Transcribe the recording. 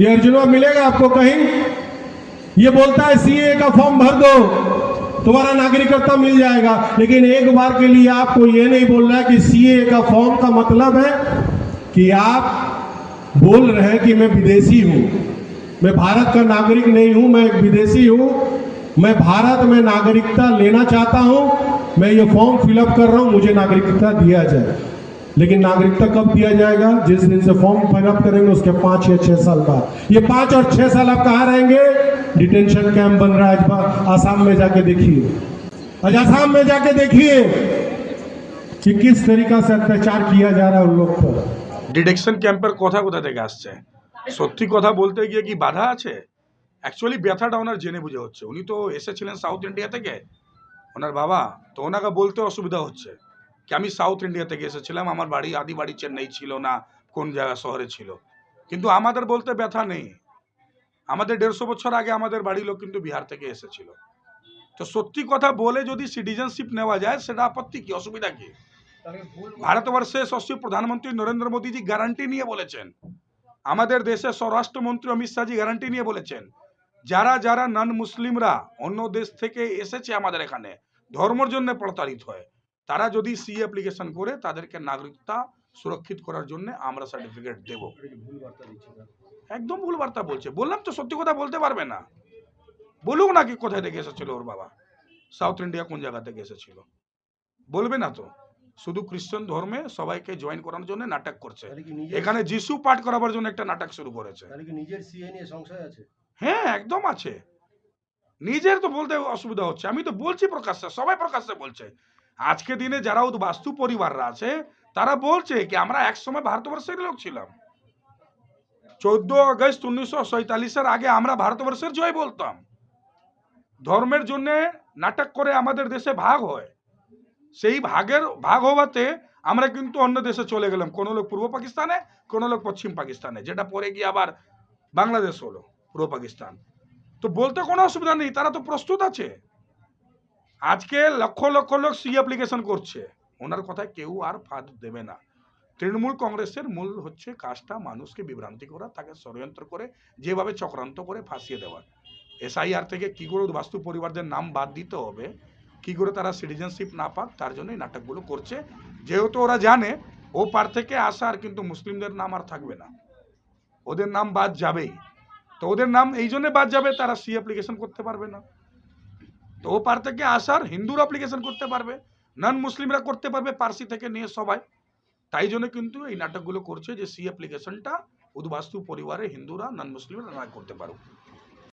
ये अर्जुनवा मिलेगा आपको कहीं? ये बोलता है, सीए का फॉर्म भर दो, तुम्हारा नागरिकता मिल जाएगा। लेकिन एक बार के लिए आपको ये नहीं बोलना है कि सीए का फॉर्म का मतलब है कि आप बोल रहे हैं कि मैं विदेशी हूँ। मैं भारत का नागरिक नहीं हूँ, मैं विदेशी हूँ। मैं भारत में नागरिकता लेना चाहता हूँ। मैं ये फॉर्म फिलअप कर रहा हूँ, मुझे नागरिकता दिया जाए। लेकिन नागरिकता कब दिया जाएगा जिस दिन से फॉर्म फिलअप करेंगे उसके पाँच या छह साल बाद ये पाँच और छह साल आप कहाँ रहेंगे डिटेंशन कैंप बन रहा है आज बा- आसाम में जाके देखिए आज आसाम में जाके देखिए कि किस तरीका से अत्याचार किया जा रहा है उन लोग पर ডিটেকশন ক্যাম্পের কথা কোথা থেকে আসছে সত্যি কথা বলতে গিয়ে কি বাধা আছে অ্যাকচুয়ালি ব্যথাটা ওনার জেনে বুঝে হচ্ছে উনি তো এসেছিলেন সাউথ ইন্ডিয়া থেকে ওনার বাবা তো ওনাকে বলতে অসুবিধা হচ্ছে কি আমি সাউথ ইন্ডিয়া থেকে এসেছিলাম আমার বাড়ি আদি বাড়ি চেন্নাই ছিল না কোন জায়গা শহরে ছিল। কিন্তু আমাদের বলতে ব্যথা নেই। আমাদের দেড়শো বছর আগে আমাদের বাড়ির লোক কিন্তু বিহার থেকে এসেছিল। তো সত্যি কথা বলে যদি সিটিজেনশিপ নেওয়া যায় সেটা আপত্তি কি অসুবিধা কি? ভারতবর্ষে সস্যই প্রধানমন্ত্রী নরেন্দ্র মোদীজি গ্যারান্টি নিয়ে বলেছেন। আমাদের দেশের স্বরাষ্ট্রমন্ত্রী অমিত শাহজি গ্যারান্টি নিয়ে বলেছেন। যারা যারা নন মুসলিমরা অন্য দেশ থেকে এসেছে আমাদের এখানে ধর্মর জন্য প্রতারিত হয়। তারা যদি সি অ্যাপ্লিকেশন করে তাদেরকে নাগরিকতা সুরক্ষিত করার জন্য আমরা সার্টিফিকেট দেব। একদম ভুল বার্তা বলছে। বললাম তো সত্যি কথা বলতে পারবে না। বলুক নাকি কোথায় থেকে এসেছিল ওর বাবা। সাউথ ইন্ডিয়া কোন জায়গা থেকে এসেছিল? বলবে না তো। শুধু খ্রিস্টান ধর্মে সবাইকে জয়েন করানোর জন্য নাটক করছে। কি এখানে যিশু পাঠ করাবার জন্য একটা নাটক শুরু করেছে। নিজের সিএ নিয়ে সংশয় আছে? হ্যাঁ একদম আছে। নিজের তো বলতে অসুবিধা হচ্ছে। আমি তো বলছি প্রকাশ্যে সবাই প্রকাশ্যে বলছে। আজকে দিনে যারা বাস্তু পরিবাররা আছে, তারা বলছে কি, আমরা একসময় ভারতবর্ষের লোক ছিলাম। চোদ্দ আগস্ট উনিশশো সৈতাল্লিশের আগে আমরা ভারতবর্ষের জয় বলতাম। ধর্মের জন্য নাটক করে আমাদের দেশে ভাগ হয়। সেই ভাগের ভাগ হওয়াতে আমরা কিন্তু অন্য দেশে চলে গেলাম। কোনো লোক পূর্ব পাকিস্তানে, কোনো লোক পশ্চিম পাকিস্তানে, যেটা পরে গিয়ে আবার বাংলাদেশ হলো, পূর্ব পাকিস্তান। তো বলতে কোনো অসুবিধা নেই, তারা তো প্রস্তুত আছে। আজকে লক্ষ লক্ষ লোক সি অ্যাপ্লিকেশন করছে। ওনার কথায় কেউ আর ফাঁদ দেবে না। তৃণমূল কংগ্রেসের মূল হচ্ছে কাজটা মানুষকে বিভ্রান্তি করা, তাকে ষড়যন্ত্র করে, যেভাবে চক্রান্ত করে ফাঁসিয়ে দেওয়ার এসআইআর থেকে কী করে বাস্তু পরিবারদের নাম বাদ দিতে হবে, কী করে তারা সিটিজেনশিপ না পাক, তার জন্য এই নাটকগুলো করছে। যেহেতু ওরা জানে, ও পার থেকে আসা আর কিন্তু মুসলিমদের নাম আর থাকবে না। ওদের নাম বাদ যাবেই। তো ওদের নাম এই জন্য বাদ যাবে, তারা সি অ্যাপ্লিকেশন করতে পারবে না। তো ও পার থেকে আসার হিন্দুর অ্যাপ্লিকেশন করতে পারবে নন মুসলিমরা করতে পারবে পার্সি থেকে নিয়ে সবাই। তাই জন্য কিন্তু এই নাটকগুলো করছে যে সি অ্যাপ্লিকেশনটা উদ্বাস্তু পরিবারে হিন্দুরা নন মুসলিমরা না করতে পারুক।